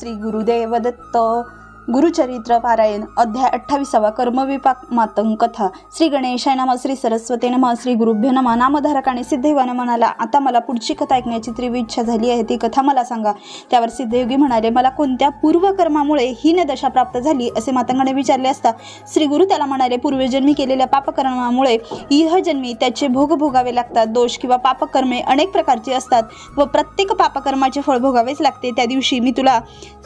श्री गुरुदेव दत्त गुरुचरित्र पारायण अध्याय अठ्ठावीसावा कर्मविपाक मातंग कथा. श्री गणेशाय नम श्री सरस्वती नम श्री गुरुभ्य नमा. नामधारकाने सिद्धयोगाने म्हणाला आता मला पुढची कथा ऐकण्याची तीव्र इच्छा झाली आहे. ती कथा मला सांगा. त्यावर सिद्धयोगी म्हणाले मला कोणत्या पूर्वकर्मामुळे हीन दशा प्राप्त झाली? असे मातंगाने विचारले असता श्री गुरु त्याला म्हणाले पूर्वजन्मी केलेल्या पापकर्मामुळे इहजन्मी त्याचे भोग भोगावे लागतात. दोष किंवा पापकर्मे अनेक प्रकारची असतात व प्रत्येक पापकर्माचे फळ भोगावेच लागते. त्या दिवशी मी तुला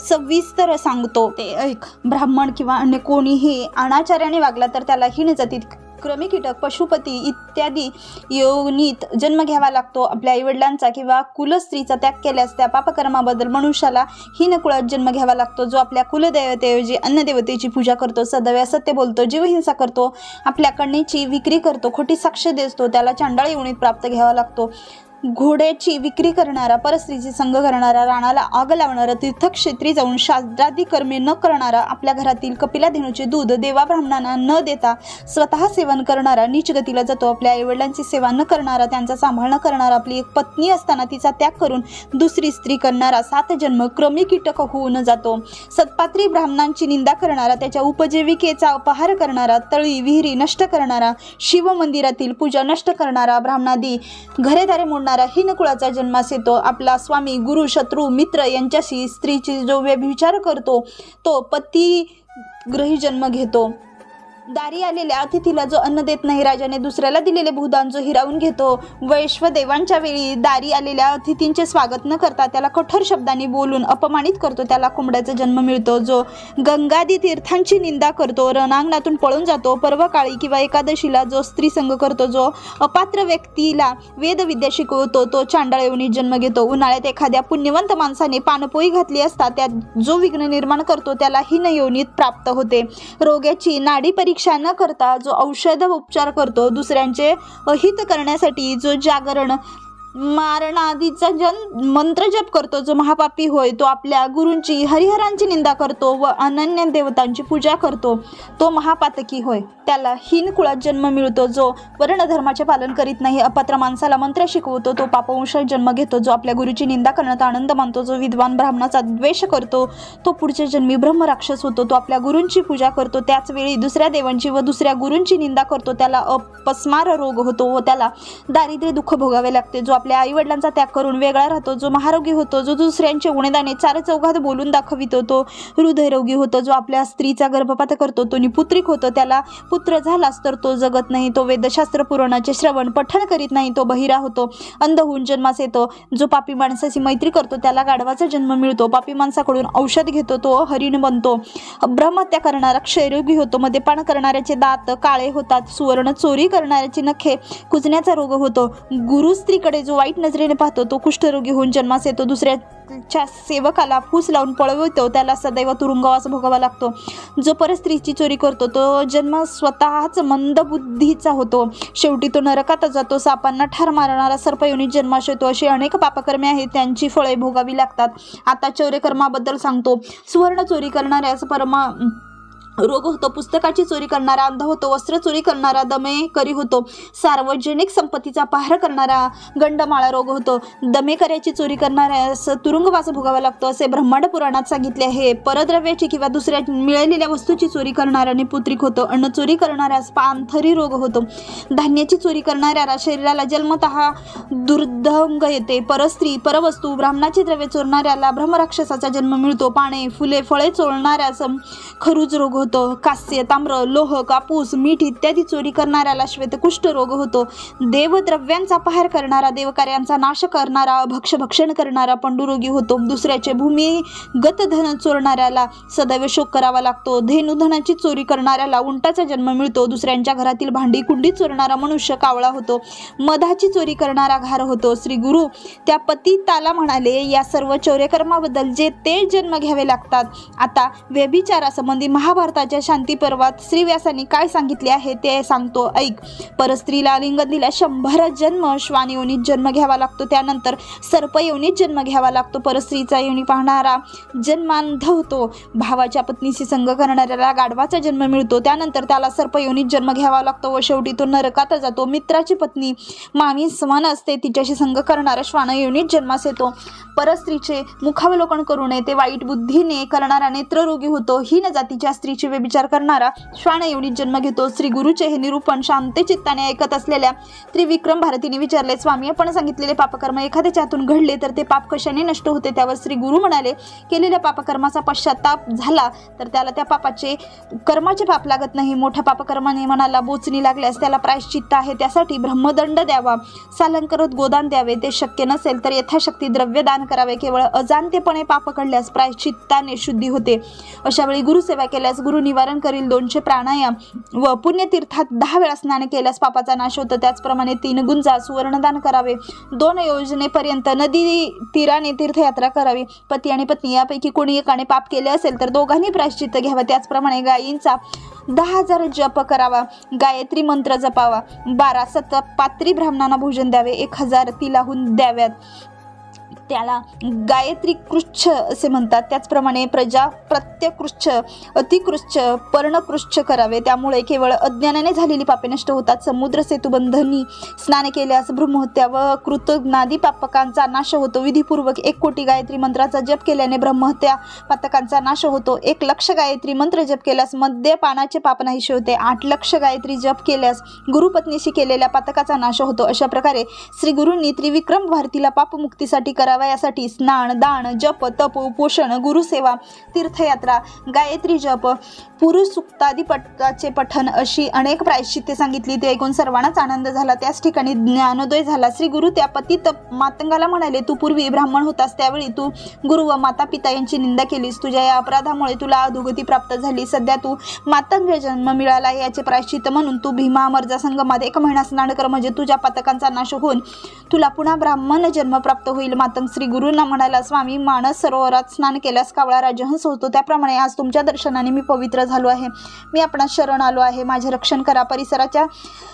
सविस्तर सांगतो. ते ऐक ब्राह्मण किंवा अन्य कोणीही अनाचार्याने वागला तर त्याला हीन जातीत क्रमी कीटक पशुपती इत्यादी योनीत जन्म घ्यावा लागतो. आपल्या आईवडिलांचा किंवा कुलस्त्रीचा त्याग केल्यास त्या पापकर्माबद्दल मनुष्याला हीन कुळात जन्म घ्यावा लागतो. जो आपल्या कुलदेवतेऐवजी अन्नदेवतेची पूजा करतो सदैव सत्य बोलतो जीवहिंसा करतो आपल्या कन्येची विक्री करतो खोटी साक्ष देतो त्याला चांडाळी योनीत प्राप्त घ्यावा लागतो. घोड्याची विक्री करणारा परस्त्रीची संघ करणारा राणाला आग लावणारा तीर्थक्षेत्री जाऊन शास्त्रादी कर्मे न करणारा आपल्या घरातील कपिला धेनूचे दूध देवा ब्राह्मणांना न देता स्वतः सेवन करणारा नीच गतीला जातो आपल्या आईवडिलांची सेवा न करणारा त्यांचा सांभाळ न करणारा आपली एक पत्नी असताना तिचा त्याग करून दुसरी स्त्री करणारा सात जन्म क्रमी कीटक होऊन जातो. सत्पात्री ब्राह्मणांची निंदा करणारा त्याच्या उपजीविकेचा अपहार करणारा तळी विहिरी नष्ट करणारा शिव मंदिरातील पूजा नष्ट करणारा ब्राह्मणादी घरेदारे मोडणारा हीन हिनकुळाचा जन्मास येतो आपला स्वामी गुरु शत्रू मित्र यांच्याशी स्त्रीची जो व्यभिचार करतो तो पती ग्रही जन्म घेतो. दारी आलेल्या अतिथीला जो अन्न देत नाही राजाने दुसऱ्याला दिलेले भूदान जो हिरावून घेतो वैश्वदेवांच्या वेळी दारी आलेल्या अतिथींचे स्वागत न करता त्याला कठोर शब्दांनी बोलून अपमानित करतो. त्याला कोंबड्याचा जन्म मिळतो जो गंगादी तीर्थांची निंदा करतो रणांगणातून पळून जातो. पर्वकाळी किंवा एकादशीला जो स्त्रीसंग करतो जो अपात्र व्यक्तीला वेदविद्या शिकवतो तो चांडाळ जन्म घेतो. उन्हाळ्यात एखाद्या पुण्यवंत माणसाने पानपोई घातली असता त्यात जो विघ्न निर्माण करतो त्याला हिनयोनीत प्राप्त होते. रोग्याची नाडी परीक्षा न करता जो औषध उपचार करतो दुसऱ्यांचे अहित करण्यासाठी जो जागरण मारणादीचा जन मंत्र जप करतो. जो महापापी होय तो आपल्या गुरूंची हरिहरांची निंदा करतो व अनन्य देवतांची पूजा करतो. तो महापातकी होय. त्याला हीन कुळात जन्म मिळतो. जो वर्णधर्माचे पालन करीत नाही अपात्र माणसाला मंत्र शिकवतो तो पापवंशात जन्म घेतो. जो आपल्या गुरुची निंदा करण्यात आनंद मानतो जो विद्वान ब्राह्मणाचा द्वेष करतो तो पुढच्या जन्मी ब्रह्मराक्षस होतो. तो आपल्या गुरूंची पूजा करतो. त्याचवेळी दुसऱ्या देवांची व दुसऱ्या गुरूंची निंदा करतो. त्याला अपस्मार रोग होतो व त्याला दारिद्र्य दुःख भोगावे लागते. जो आपल्या आईवडिलांचा त्याग करून वेगळा राहतो जो महारोगी होतो जो दुसऱ्यांचे उणेदाने चार चौघात बोलून दाखवितो तो हृदयरोगी होतो जो आपल्या स्त्रीचा गर्भपात करतो तो निपुत्रिक होतो त्याला पुत्र झालास तर तो जगत नाही तो वेदशास्त्र पुराणाचे श्रवण पठण करीत नाही तो बहिरा होतो. अंध होऊन जन्मास येतो जो पापी माणसाची मैत्री करतो त्याला गाढवाचा जन्म मिळतो. पापी माणसाकडून औषध घेतो तो हरिण बनतो. ब्रह्महत्या करणारा क्षयरोगी होतो मद्यपान करणाऱ्याचे दात काळे होतात सुवर्ण चोरी करणाऱ्याची नखे कुजण्याचा रोग होतो. गुरु स्त्रीकडे जो वाईट नजरेने पाहतो तो कुष्ठरोगी होऊन जन्मास येतो. दुसऱ्याच्या सेवकाला फूस लावून पळवतो त्याला सदैव तुरुंगवास भोगावा लागतो. जो परस्त्रीची चोरी करतो तो जन्म स्वतःच मंदबुद्धीचा होतो. शेवटी तो नरकात जातो. सापांना ठार मारणारा सर्पयोनी जन्मास येतो अशी अनेक पापकर्मे आहेत त्यांची फळे भोगावी लागतात. आता चौर्यकर्माबद्दल सांगतो. सुवर्ण चोरी करणाऱ्यास परमा रोग होतो पुस्तकाची चोरी करणारा अंध होतो वस्त्र चोरी करणारा दमेकरी होतो सार्वजनिक संपत्तीचा पहार करणारा गंडमाळा रोग होतो. दमेकऱ्याची चोरी करणाऱ्यास तुरुंगवास भोगावा लागतो असे ब्रह्मांड पुराणात सांगितले आहे. परद्रव्याची किंवा दुसऱ्या मिळालेल्या वस्तूची चोरी करणाऱ्याने पुत्रिक होतो अन्न चोरी करणाऱ्यास पांथरी रोग होतो. धान्याची चोरी करणाऱ्याला शरीराला जन्मतः दुर्धंग येते. परस्त्री परवस्तू ब्राह्मणाची द्रव्ये चोरणाऱ्याला ब्रह्मराक्षसाचा जन्म मिळतो. पाने फुले फळे चोरणाऱ्यास खरूज रोग होतो. कास्य ताम्र लोह कापूस मीठ इत्यादी चोरी करणाऱ्याला श्वेतकुष्ठ रोग होतो. देवद्रव्यांचा पहार करणारा देवकार्यांचा नाश करणारा भक्ष भक्षण करणारा पंडुरोगी होतो. दुसऱ्याचे भूमिगत धन चोरणाऱ्याला सदैव शोक करावा लागतो. धेनुधनाची चोरी करणाऱ्याला उंटाचा जन्म मिळतो. दुसऱ्यांच्या घरातील भांडी कुंडी चोरणारा मनुष्य कावळा होतो. मधाची चोरी करणारा घार होतो. श्री गुरु त्या पतिताला म्हणाले या सर्व चौर्यकर्माबद्दल जे ते जन्म घ्यावे लागतात आता व्यभिचारासंबंधी महाभारत भारताच्या शांती पर्वात श्रीव्यासांनी काय सांगितले आहे ते सांगतो ऐक. परस्त्रीला लिंग दिल्या शंभर जन्म श्वान योनीत जन्म घ्यावा लागतो त्यानंतर सर्प योनीत जन्म घ्यावा लागतो परस्त्रीचा योनी पाहणारा जन्मांध होतो. भावाच्या पत्नीशी संग करणाऱ्याला गाढवाचा जन्म मिळतो त्यानंतर त्याला सर्प योनीत जन्म घ्यावा लागतो व शेवटी तो नरकात जातो. मित्राची पत्नी मामी समान असते तिच्याशी संग करणारा श्वान योनीत जन्मास येतो. परस्त्रीचे मुखावलोकन करू नये ते वाईट बुद्धीने करणारा नेत्ररोगी होतो. हीन जातीच्या स्त्रीची व्यभिचार करणारा श्वान योनीत जन्म घेतो. श्री गुरुचे हे निरूपण शांत चित्ताने ऐकत असलेल्या त्रिविक्रम भारतीने विचारले स्वामी आपण सांगितलेले पापकर्म एखाद्याच्या हातून घडले तर ते पाप कशाने नष्ट होते? त्यावर श्री गुरु म्हणाले केलेल्या पापकर्माचा पश्चाताप झाला तर त्याला त्या पापाचे कर्माचे पाप लागत नाही. मोठ्या पापकर्माने मनाला बोचणी लागल्यास त्याला प्रायश्चित्त आहे. त्यासाठी ब्रह्मदंड द्यावा. सालंकरत गोदान द्यावे. ते शक्य नसेल तर यथाशक्ती द्रव्य दान करावे. केवळ अजाणतेपणे पाप कळल्यास प्रायश्चित्ताने शुद्धी होते. अशा वेळी गुरुसेवा केल्यास गुरु निवारण करील दोनशे प्राणायाम व पुण्यतीर्थात दहा वेळा स्नान केल्यास पापाचा नाश होतो. त्याचप्रमाणे तीन गुंजा सुवर्णदान करावे. दोन योजनेपर्यंत नदी तीराने तीर्थयात्रा करावी. पती आणि पत्नी यापैकी कोणी एकाने पाप केले असेल तर दोघांनी प्रायश्चित्त घ्यावं. त्याचप्रमाणे गायींचा दहा हजार जप करावा. गायत्री मंत्र जपावा. बारा सत पात्री ब्राह्मणांना भोजन द्यावे. एक हजार तिलाहून द्याव्यात. त्याला गायत्री कृच्छ असे म्हणतात. त्याचप्रमाणे प्रजा प्रत्यकृच्छ अतिकृच्छ पर्णकृच्छ करावे. त्यामुळे केवळ अज्ञानाने झालेली पापे नष्ट होतात. समुद्र सेतुबंधनी स्नान केल्यास ब्रह्महत्या व कृतज्ञादी पापकांचा नाश होतो. विधीपूर्वक एक कोटी गायत्री मंत्राचा जप केल्याने ब्रह्महत्या पातकांचा नाश होतो. एक लक्ष गायत्री मंत्र जप केल्यास मद्यपानाचे पाप नाहीसे होते. आठ लक्ष गायत्री जप केल्यास गुरुपत्नीशी केलेल्या पातकाचा नाश होतो. अशा प्रकारे श्री गुरूंनी त्रिविक्रम भारतीला पापमुक्तीसाठी करा करावा यासाठी स्नान दान जप तप उपोषण गुरुसेवा तीर्थयात्रा गायत्री जप पुरुष सुक्तादी पटाचे पठन अशी अनेक प्रायश्चित्ते सांगितली. ते ऐकून सर्वांनाच आनंद झाला. त्याच ठिकाणी ज्ञानोदय झाला. श्री गुरु त्या पतित मातंगाला म्हणाले तू पूर्वी ब्राह्मण होतास त्यावेळी तू गुरु व माता पिता यांची निंदा केलीस. तुझ्या या अपराधामुळे तुला अधोगती प्राप्त झाली. सध्या तू मातंग जन्म मिळाला याचे प्रायश्चित्त म्हणून तू भीमा मर्जा संगमात एक महिना स्नान कर. म्हणजे तुझ्या पातकांचा नाश होऊन तुला पुन्हा ब्राह्मण जन्म प्राप्त होईल. मातंग श्री गुरूंना म्हणाला स्वामी मानस सरोवरात स्नान केल्यास कावळा राजहंस होतो त्याप्रमाणे आज तुमच्या दर्शनाने मी पवित्र झालो आहे. मी आपणास शरण आलो आहे. माझे रक्षण करा. परिसराच्या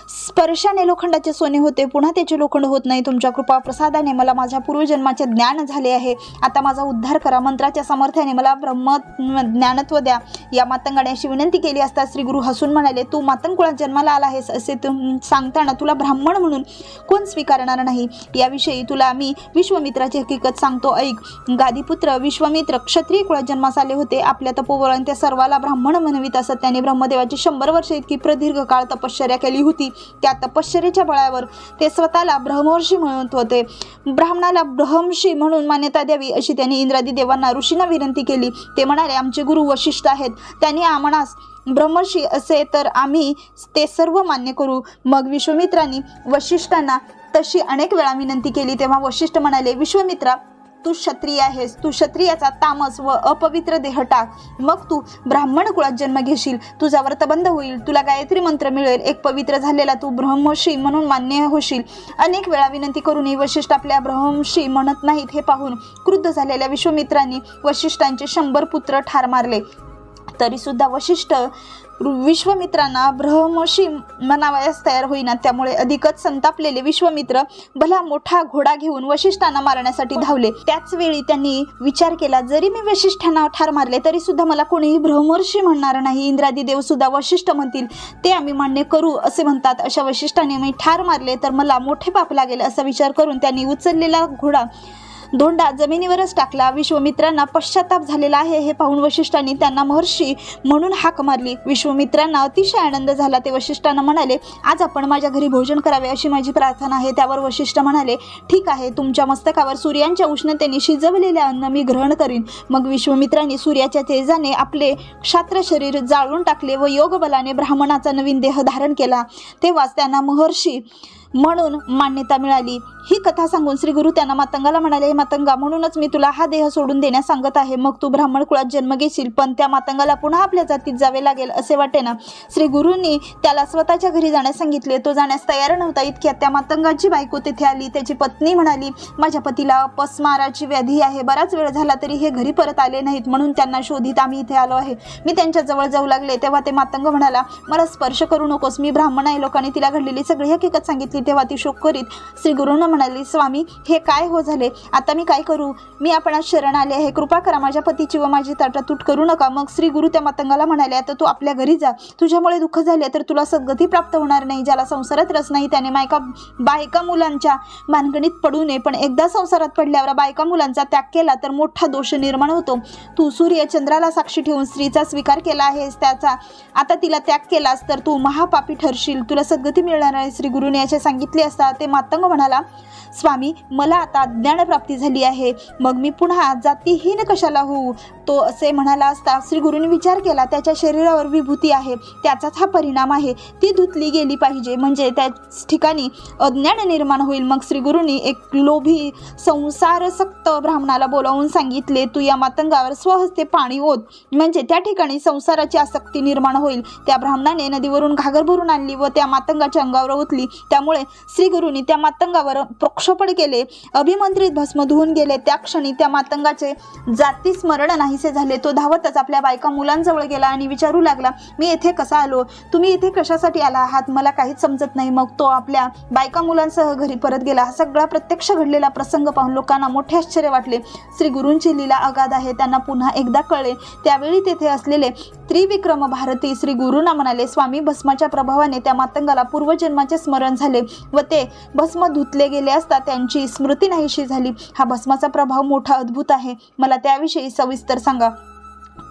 स्पर्शाने लोखंडाचे सोने होते. पुन्हा त्याचे लोखंड होत नाही. तुमच्या कृपा प्रसादाने मला माझ्या पूर्वजन्माचे ज्ञान झाले आहे. आता माझा उद्धार करा. मंत्राच्या सामर्थ्याने मला ब्रह्म ज्ञानत्व द्या. या मातंगाने अशी विनंती केली असता श्री गुरु हसून म्हणाले तू मातंगकुळात जन्माला आला आहेस असे तू सांगताना तुला ब्राह्मण म्हणून कोण स्वीकारणार नाही? याविषयी तुला मी विश्वमित्राचे हकीकत सांगतो. ऐक गादीपुत्र विश्वमित्र क्षत्रिय कुळात जन्मास आले होते. आपल्या तपोवरून त्या सर्वाला ब्राह्मण म्हणवित असत. त्याने ब्रह्मदेवाची शंभर वर्ष इतकी प्रदीर्घ काळ तपश्चर्या केली होती. त्या तपश्चर्याच्या बळावर ते स्वतःला ब्रह्मर्षी म्हणत होते. ब्राह्मणाला ब्रह्मशी म्हणून मान्यता द्यावी अशी त्यांनी इंद्रादी देवांना ऋषींना विनंती केली. ते म्हणाले आमचे गुरु वशिष्ठ आहेत. त्यांनी आम्हास ब्रह्मर्षी असे तर आम्ही ते सर्व मान्य करू. मग विश्वमित्रांनी वशिष्ठांना तशी अनेक वेळा विनंती केली. तेव्हा वशिष्ठ म्हणाले विश्वमित्रा तू क्षत्रिय आहेस. तू क्षत्रियाचा तामस व अपवित्र देह टाक. मग तू ब्राह्मण कुळात जन्म घेशील. तुझा व्रतबंध होईल. तुला गायत्री मंत्र मिळेल. एक पवित्र झालेला तू ब्रह्मशी म्हणून मान्य होशील. अनेक वेळा विनंती करूनही वशिष्ठ आपल्या ब्रह्मशी म्हणत नाहीत हे पाहून क्रुद्ध झालेल्या विश्वमित्रांनी वशिष्ठांचे शंभर पुत्र ठार मारले. तरी सुद्धा वशिष्ठ विश्वमित्रांना ब्रह्मशी म्हणावयास तयार होईना त्यामुळे अधिकच संतापलेले विश्वमित्र भला मोठा घोडा घेऊन वशिष्ठांना मारण्यासाठी धावले. त्याच वेळी त्यांनी विचार केला जरी मी वशिष्ठांना ठार मारले तरी सुद्धा मला कोणीही ब्रह्मर्षी म्हणणार नाही. इंद्रादी देव सुद्धा वशिष्ठ म्हणतील ते आम्ही मान्य करू असे म्हणतात. अशा वशिष्ठाने मी ठार मारले तर मला मोठे पाप लागेल असा विचार करून त्यांनी उचललेला घोडा धोंडा जमिनीवरच टाकला. विश्वमित्रांना पश्चाताप झालेला आहे हे पाहून वशिष्ठांनी त्यांना महर्षी म्हणून हाक मारली. विश्वमित्रांना अतिशय आनंद झाला. ते वशिष्ठांना म्हणाले आज आपण माझ्या घरी भोजन करावे अशी माझी प्रार्थना आहे. त्यावर वशिष्ठ म्हणाले ठीक आहे तुमच्या मस्तकावर सूर्यांच्या उष्णतेने शिजवलेले अन्न मी ग्रहण करीन. मग विश्वमित्रांनी सूर्याच्या तेजाने आपले क्षात्र शरीर जाळून टाकले व योगबलाने ब्राह्मणाचा नवीन देह धारण केला. तेव्हाच त्यांना महर्षी म्हणून मान्यता मिळाली. ही कथा सांगून श्री गुरु त्यांना मातंगाला म्हणाले "हे मातंगा म्हणूनच मी तुला हा देह सोडून देण्यास सांगत आहे. मग तू ब्राह्मण कुळात जन्म घेशील पण त्या मातंगाला पुन्हा आपल्या जातीत जावे लागेल असे वाटे ना श्री गुरूंनी त्याला स्वतःच्या घरी जाण्यास सांगितले. तो जाण्यास तयार नव्हता इतक्यात. त्या मातंगाची बायको तेथे आली. त्याची पत्नी म्हणाली माझ्या पतीला अपस्माराची व्याधी आहे. बराच वेळ झाला तरी हे घरी परत आले नाहीत म्हणून त्यांना शोधित आम्ही इथे आलो आहे. मी त्यांच्या जवळ जाऊ लागले. तेव्हा ते मातंग म्हणाला मला स्पर्श करू नकोस. मी ब्राह्मण आहे. लोकांनी तिला घडलेली सगळी हकीकत सांगितली. तेव्हा ती शोक करीत श्री गुरुनं म्हणाले स्वामी हे काय हो झाले? आता मी काय करू? मी आपणास शरण आले आहे. कृपा करा माझ्या पतीची व माझी तटातूट करू नका. मग श्री गुरु त्या मातंगाला म्हणाले आता तू आपल्या घरी जा. तुझ्यामुळे दुःख झाले तर तुला सद्गती प्राप्त होणार नाही ज्याला संसारात रस नाही त्याने मायका बायका मुलांच्या मानगणीत पडू नये. पण एकदा संसारात पडल्यावर बायका मुलांचा त्याग केला तर मोठा दोष निर्माण होतो. तू सूर्य चंद्राला साक्षी ठेवून स्त्रीचा स्वीकार केला आहेस त्याचा आता तिला त्याग केलास तर तू महापापी ठरशील. तुला सद्गती मिळणार आहे श्री गुरुने याच्या सांगितले असता ते मातंग म्हणाला स्वामी मला आता ज्ञानप्राप्ती झाली आहे. मग मी पुन्हा जातीहीन कशाला होऊ? तो असे म्हणाला असता श्री गुरुंनी विचार केला त्याच्या शरीरावर विभूती आहे त्याचाच हा परिणाम आहे. ती धुतली गेली पाहिजे म्हणजे त्याच ठिकाणी अज्ञान निर्माण होईल. मग श्री गुरुनी एक लोभी संसारसक्त ब्राह्मणाला बोलावून सांगितले तू या मातंगावर स्वहस्ते पाणी ओत. म्हणजे त्या ठिकाणी संसाराची आसक्ती निर्माण होईल. त्या ब्राह्मणाने नदीवरून घागर भरून आणली व त्या मातंगाच्या अंगावर ओतली. त्यामुळे श्री गुरुनी त्या मातंगावर प्रक्षोपण केले अभिमंत्रित भस्म धुवून गेले. त्या क्षणी त्या मातंगाचे जाती स्मरण नाही नाहीसे झाले. तो धावतच आपल्या बायका मुलांजवळ गेला आणि विचारू लागला मी येथे कसा आलो? तुम्ही इथे कशासाठी आला आहात? मला काहीच समजत नाही. मग तो आपल्या बायका मुलांसह घरी परत गेला. हा सगळा प्रत्यक्ष घडलेला प्रसंग पाहून लोकांना मोठे आश्चर्य वाटले. श्री गुरूंची लीला अगाध आहे त्यांना पुन्हा एकदा कळले. त्यावेळी तेथे असलेले त्रिविक्रम भारती श्री गुरुंना म्हणाले स्वामी भस्माच्या प्रभावाने त्या मातंगाला पूर्वजन्माचे स्मरण झाले व ते भस्म धुतले गेले असता त्यांची स्मृती नाहीशी झाली. हा भस्माचा प्रभाव मोठा अद्भुत आहे. मला त्याविषयी सविस्तर सांगा.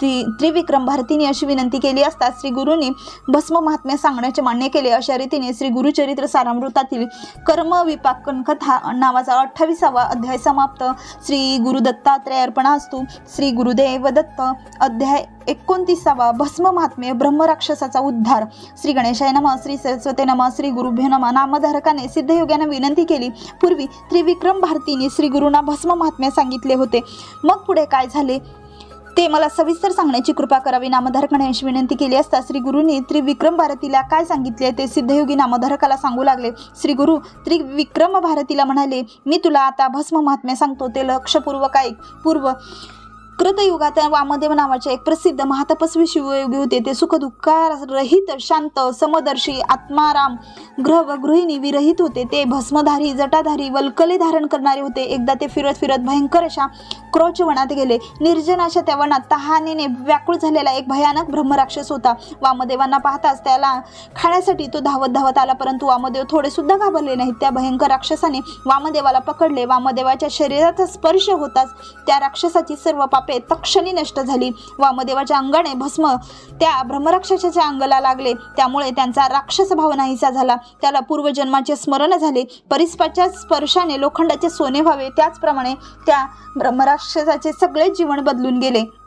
ती त्रिविक्रम भारतीने अशी विनंती केली असता श्री गुरूंनी भस्म महात्म्य सांगण्याचे मान्य केले. अशा रीतीने श्री गुरुचरित्र सारामृतातील कर्म विपाकन कथा नावाचा अठ्ठावीसावा अध्याय समाप्त. श्री गुरु दत्तात्रय असतो. श्री गुरुदेव दत्त अध्याय एकोणतीसावा भस्म महात्म्य ब्रह्मराक्षसाचा उद्धार. श्री गणेशाय नम श्री सरस्वते नम श्री गुरुभ्यो नम नामधारकाने सिद्धयोग्याने विनंती केली. पूर्वी त्रिविक्रम भारतीने श्री गुरुंना भस्म महात्म्य सांगितले होते. मग पुढे काय झाले? ते मला सविस्तर सांगण्याची कृपा करावी. नामधारकाने अशी विनंती केली असता श्री गुरुंनी त्रिविक्रम भारतीला काय सांगितले? ते सिद्धयोगी नामधारकाला सांगू लागले. श्री गुरु त्रिविक्रम भारतीला म्हणाले मी तुला आता भस्म महात्म्या सांगतो. ते लक्षपूर्वक ऐक. पूर्व कृतयुगात वामदेव नावाचे एक प्रसिद्ध महातपस्वी शिवयोगी होते. ते सुख रहित शांत समदर्शी आत्माराम ग्रह व गृहिणी विरहित होते. ते भस्मधारी जटाधारी वल्कले धारण करणारे होते. एकदा ते फिरत फिरत भयंकर अशा क्रोच वनात गेले. निर्जन अशा त्या वनात तहानेने व्याकुळ झालेला एक भयानक ब्रह्मराक्षस होता. वामदेवांना पाहताच त्याला खाण्यासाठी तो धावत धावत आला परंतु वामदेव थोडे सुद्धा घाबरले नाहीत. त्या भयंकर राक्षसाने वामदेवाला पकडले. वामदेवाच्या शरीराचा स्पर्श होताच त्या राक्षसाची सर्व पापे तक्षणी नष्ट झाली. वामदेवाच्या अंगाने भस्म त्या ब्रह्मराक्षसाच्या अंगाला लागले. त्यामुळे त्यांचा राक्षस भाव नाहीसा झाला. त्याला पूर्वजन्माचे स्मरण झाले. परिस्पाच्या स्पर्शाने लोखंडाचे सोने व्हावे. त्याचप्रमाणे त्या ब्रह्मराक्षसाचे सगळे जीवन बदलून गेले.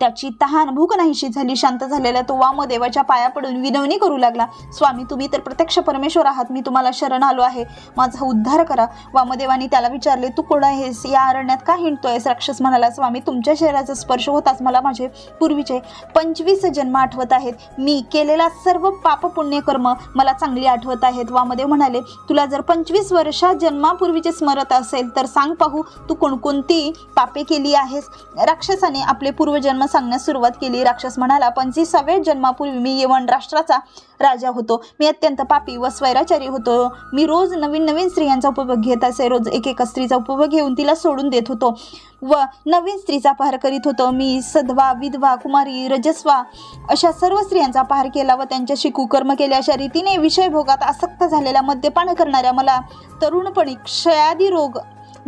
त्याची तहान भूक नाहीशी झाली शांत झालेला तो वामदेवाच्या पाया पडून विनवणी करू लागला स्वामी तुम्ही तर प्रत्यक्ष परमेश्वर आहात मी तुम्हाला शरण आलो आहे माझा उद्धार करा. वामदेवाने त्याला विचारले तू कोण आहेस? या अरण्यात का हिंडतोयस? राक्षस म्हणाला स्वामी तुमच्या शरीराचा स्पर्श होताच मला माझे पूर्वीचे पंचवीस जन्म आठवत आहेत. मी केलेला सर्व पाप पुण्यकर्म मला चांगली आठवत आहेत. वामदेव म्हणाले तुला जर पंचवीस वर्षा जन्मापूर्वीचे स्मरत असेल तर सांग पाहू तू कोणकोणती पापे केली आहेस? राक्षसाने आपले पूर्वजन्म सांगण्यास सुरुवात केली. राक्षस म्हणाला पंचवीसाव्या जन्मापूर्वी मी यवन राष्ट्राचा राजा होतो. मी अत्यंत पापी व स्वैराचारी होतो. मी रोज नवीन नवीन स्त्रियांचा उपभोग घेत असे. रोज एक एका स्त्रीचा उपभोग घेऊन तिला सोडून देत होतो व नवीन स्त्रीचा पहार करीत होतो. मी सधवा विधवा कुमारी रजस्वा अशा सर्व स्त्रियांचा पहार केला व त्यांच्याशी कुकर्म केले. अशा रीतीने विषयभोगात आसक्त झालेल्या मद्यपान करणाऱ्या मला तरुणपणी क्षयादी रोग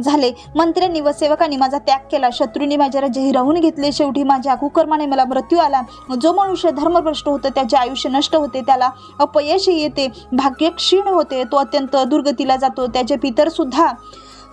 झाले. मंत्र्यांनी व सेवकांनी माझा त्याग केला. शत्रूंनी माझ्या राज्य राहून घेतले. शेवटी माझ्या कुकर्माने मला मृत्यू आला. जो मनुष्य धर्मभ्रष्ट होतो त्याचे आयुष्य नष्ट होते. त्याला अपयश येते. भाग्य क्षीण होते. तो अत्यंत दुर्गतीला जातो. त्याचे पितर सुद्धा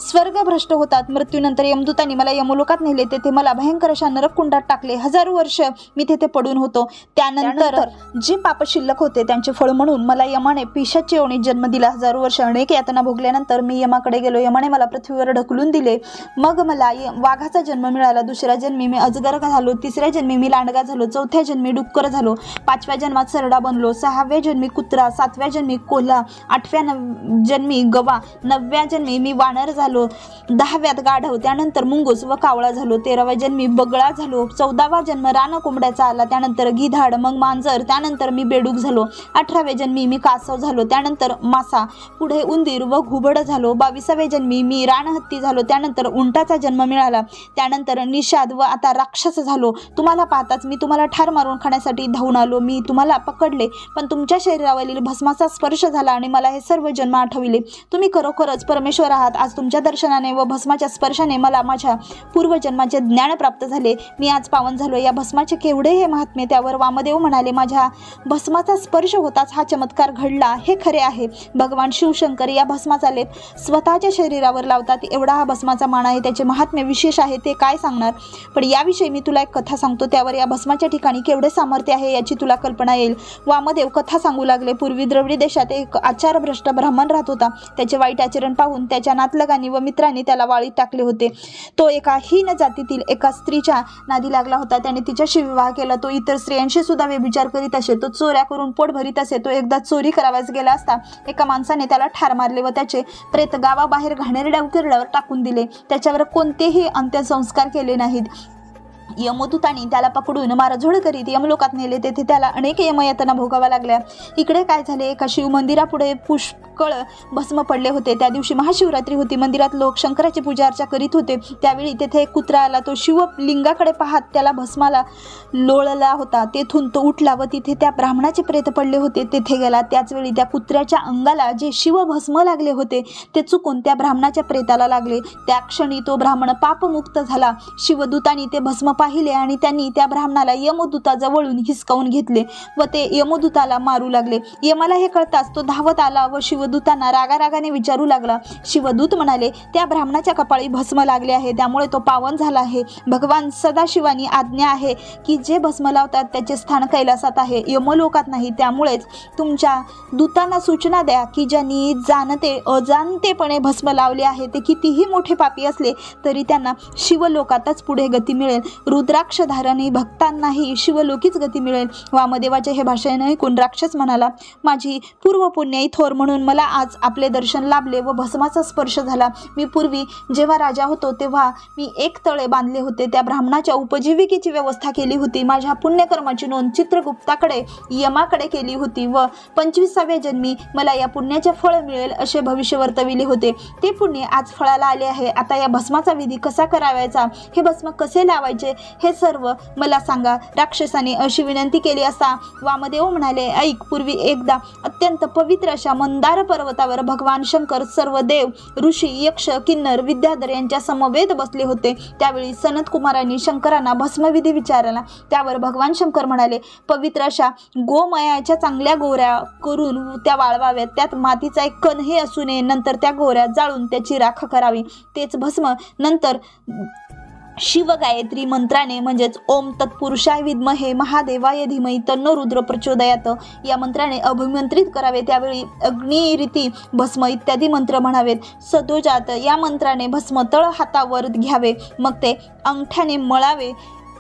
स्वर्ग भ्रष्ट होतात. मृत्यूनंतर यमदूतांनी मला यमलोकात नेले. तेथे मला भयंकर अशा नरककुंडात टाकले. हजारो वर्ष मी तेथे पडून होतो. त्यानंतर जे पाप शिल्लक होते त्यांचे फळ म्हणून मला यमाने पिशाची योनी जन्म दिला. हजारो वर्ष अनेक यातना भोगल्यानंतर मी यमाकडे गेलो. यमाने मला पृथ्वीवर ढकलून दिले. मग मला वाघाचा जन्म मिळाला. दुसऱ्या जन्मी मी अजगर झालो. तिसऱ्या जन्मी मी लांडगा झालो. चौथ्या जन्मी डुक्कर झालो. पाचव्या जन्मात सरडा बनलो. सहाव्या जन्मी कुत्रा. सातव्या जन्मी कोल्हा. आठव्या नव जन्मी गवा. नवव्या जन्मी मी वानर झालो. दहाव्यात गाढव त्यानंतर मुंगूस व कावळा झालो. तेराव्या जन्मी बगळा झालो. चौदावा जन्म रान कोंबड्याचा आला. त्यानंतर गिधाड मग मांजर. त्यानंतर मी बेडूक झालो. अठराव्या जन्मी मी कासव झालो. त्यानंतर मासा. पुढे उंदीर व घुबड झालो. बावीसाव्या जन्मी मी रानहत्ती झालो. त्यानंतर उंटाचा जन्म मिळाला. त्यानंतर निषाद व आता राक्षस झालो. तुम्हाला पाहताच मी तुम्हाला ठार मारून खाण्यासाठी धावून आलो. मी तुम्हाला पकडले पण तुमच्या शरीरावरील भस्माचा स्पर्श झाला आणि मला हे सर्व जन्म आठविले. तुम्ही खरोखरच परमेश्वर आहात. आज तुमच्या दर्शनाने व भस्माच्या स्पर्शाने मला माझ्या पूर्वजन्माचे ज्ञान प्राप्त झाले. मी आज पावन झालो या भस्माचे केवढे हे महात्मे त्यावर वामदेव म्हणाले माझ्या भस्माचा स्पर्श होताच हा चमत्कार घडला. हे खरे आहे. भगवान शिवशंकर या भस्माचा लेप स्वतःच्या शरीरावर लावतात. एवढा हा भस्माचा मान आहे. त्याचे महात्म्य विशेष आहे. ते काय सांगणार? पण याविषयी मी तुला एक कथा सांगतो. त्यावर या भस्माच्या ठिकाणी केवढे सामर्थ्य आहे याची तुला कल्पना येईल. वामदेव कथा सांगू लागले. पूर्वी द्रविडी देशात एक आचारभ्रष्ट ब्राह्मण राहत होता. त्याचे वाईट आचरण पाहून त्याच्या नातलगाने व मित्रांनी त्याला वाळीत टाकले होते. तो एका हीन जातीतील एका स्त्रीच्या नादी लागला होता. त्याने तिच्याशी विवाह केला. तो इतर स्त्रियांशी सुद्धा व्यभिचार करीत असे. तो चोऱ्या करून पोट भरीत असे. तो एकदा चोरी कराव्यास गेला असता एका माणसाने त्याला ठार मारले व त्याचे प्रेत गावाबाहेर घाणेरड्या उकिरड्यावर टाकून दिले. त्याच्यावर कोणतेही अंत्यसंस्कार केले नाहीत. यमदूतांनी त्याला पकडून मारझोड करीत यमलोकात नेले. तेथे त्याला अनेक यमयातना भोगाव्या लागल्या. इकडे काय झाले? एका शिव मंदिरापुढे पुष्कळ भस्म पडले होते. त्या दिवशी महाशिवरात्री होती. मंदिरात लोक शंकराची पूजा अर्चा करीत होते. त्यावेळी तेथे एक कुत्रा आला. तो शिवलिंगाकडे पाहत त्याला भस्माला लोळला होता. तेथून तो उठला व तिथे त्या ब्राह्मणाचे प्रेत पडले होते. तेथे गेला. त्याचवेळी त्या कुत्र्याच्या अंगाला जे शिवभस्म लागले होते ते चुकून त्या ब्राह्मणाच्या प्रेताला लागले. त्या क्षणी तो ब्राह्मण पापमुक्त झाला. शिवदूतांनी ते भस्म पाहिले आणि त्यांनी त्या ब्राह्मणाला यमदूताजवळून हिसकावून घेतले व ते यमदूताला मारू लागले. यमाला हे कळताच तो धावत आला व शिवदूतांना रागारागाने विचारू लागला. शिवदूत म्हणाले त्या ब्राह्मणाच्या कपाळी भस्म लागले आहे त्यामुळे तो पावन झाला आहे. भगवान सदाशिवानी आज्ञा आहे की जे भस्म लावतात त्याचे स्थान कैलासात आहे. यमलोकात नाही त्यामुळेच तुमच्या दूतांना सूचना द्या की ज्यांनी जाणते अजाणतेपणे भस्म लावले आहे ते कितीही मोठे पापी असले तरी त्यांना शिवलोकातच पुढे गती मिळेल. रुद्राक्ष भक्तांनाही शिवलोकीच गती मिळेल. वामदेवाचे हे भाषण ऐकून राक्षस म्हणाला माझी पूर्व पुण्याई थोर म्हणून मला आज आपले दर्शन लाभले व भस्माचा स्पर्श झाला. मी पूर्वी जेव्हा राजा होतो तेव्हा मी एक तळे बांधले होते. त्या ब्राह्मणाच्या उपजीविकेची व्यवस्था केली होती. माझ्या पुण्यकर्माची नोंद चित्रगुप्ताकडे यमाकडे केली होती व पंचवीसाव्या जन्मी मला या पुण्याचे फळ मिळेल असे भविष्य वर्तविले होते. ते पुण्य आज फळाला आले आहे. आता या भस्माचा विधी कसा करावायचा हे भस्म कसे लावायचे? हे सर्व मला सांगा. राक्षसाने अशी विनंती केली असता वामदेव म्हणाले ऐक पूर्वी एकदा अत्यंत पवित्र अशा मंदार पर्वतावर भगवान शंकर सर्व देव ऋषी यक्ष किन्नर विद्याधर यांच्या समवेत बसले होते. त्यावेळी सनत कुमारांनी शंकरांना भस्मविधी विचारला. त्यावर भगवान शंकर म्हणाले पवित्र अशा गोमयाच्या चांगल्या गोऱ्या करून त्या वाळवाव्यात. त्यात मातीचा एक कणही असू नये. नंतर त्या गोऱ्या जाळून त्याची राख करावी. तेच भस्म नंतर शिवगायत्री मंत्राने म्हणजेच ओम तत्पुरुषाय विद्महे महादेवाय धीमही तन्नो रुद्र प्रचोदयात. या मंत्राने अभिमंत्रित करावे त्यावेळी अग्निरीती भस्म इत्यादी मंत्र म्हणावेत. सदोजात या मंत्राने भस्म तळ हातावर घ्यावे. मग ते अंगठ्याने मळावे.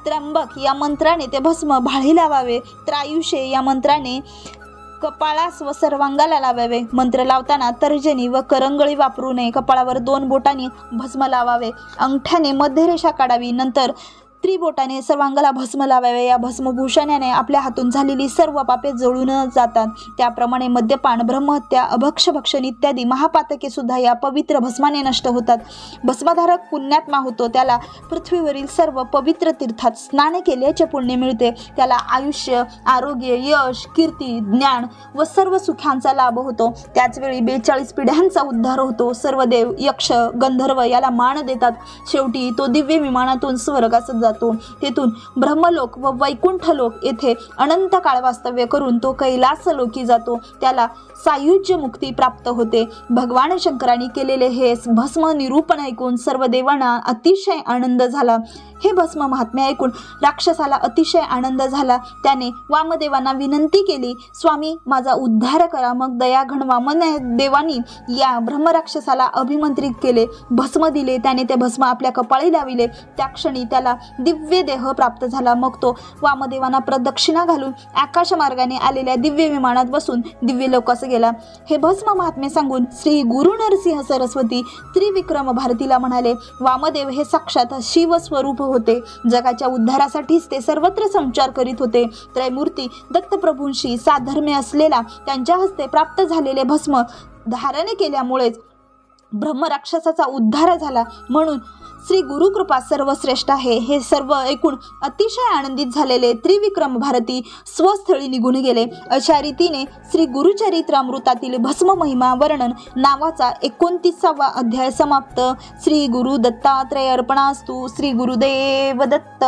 त्र्यंबक या मंत्राने ते भस्म भाळी लावावे. त्रायुषे या मंत्राने कपाळास व सर्वांगाला लावावे. मंत्र लावताना तर्जनी व करंगळी वापरू नये. कपाळावर दोन बोटांनी भस्म लावावे. अंगठ्याने मध्यरेषा काढावी. नंतर त्रिबोटाने सर्वांगाला भस्म लावावे. या भस्मभूषणाने आपल्या हातून झालेली सर्व पापे जळून जातात. त्याप्रमाणे मद्यपान ब्रह्महत्या अभक्ष भक्षण इत्यादी महापातके सुद्धा या पवित्र भस्माने नष्ट होतात. भस्मधारक पुण्यात्मा होतो. त्याला पृथ्वीवरील सर्व पवित्र तीर्थात स्नान केल्याचे पुण्य मिळते. त्याला आयुष्य आरोग्य यश कीर्ती ज्ञान व सर्व सुखांचा लाभ होतो. त्याचवेळी बेचाळीस पिढ्यांचा उद्धार होतो. सर्व देव यक्ष गंधर्व याला मान देतात. शेवटी तो दिव्य विमानातून स्वर्गास जातो. जातो तेथून ब्रह्मलोक व वैकुंठ लोक येथे अनंत काळ वास्तव्य करून तो कैलास लोकी जातो. त्याला सायुज्य मुक्ती प्राप्त होते. भगवान शंकरांनी केलेले हे भस्म निरूपण ऐकून सर्व देवांना अतिशय आनंद झाला. हे भस्म महात्म्य ऐकून राक्षसाला अतिशय आनंद झाला. त्याने वामदेवांना विनंती केली स्वामी माझा उद्धार करा मग दयाघन वामन देवानी या ब्रह्मराक्षसाला अभिमंत्रित केले भस्म दिले. त्याने ते भस्म आपल्या कपाळी लाविले. त्या क्षणी त्याला दिव्य देह प्राप्त झाला. मग तो वामदेवांना प्रदक्षिणा घालून आकाशमार्गाने आलेल्या दिव्य विमानात बसून दिव्य लोकास गेला. हे भस्म महात्मे सांगून श्री गुरु नरसिंह सरस्वती त्रिविक्रम भारतीला म्हणाले वामदेव हे साक्षात शिवस्वरूप होते. जगाच्या उद्धारासाठीच ते सर्वत्र संचार करीत होते. त्रयमूर्ती दत्तप्रभूंशी साधर्म्य असलेला त्यांच्या हस्ते प्राप्त झालेले भस्म धारण केल्यामुळेच ब्रह्मराक्षसाचा उद्धार झाला म्हणून श्री गुरुकृपा सर्वश्रेष्ठ आहे. हे सर्व ऐकून अतिशय आनंदित झालेले त्रिविक्रम भारती स्वस्थळी निघून गेले. अशा रीतीने श्री गुरुचरित्रामृतातील भस्म महिमा वर्णन नावाचा एकोणतीसावा अध्याय समाप्त. श्री गुरु दत्तात्रय अर्पणास्तू. श्री गुरुदेव दत्त.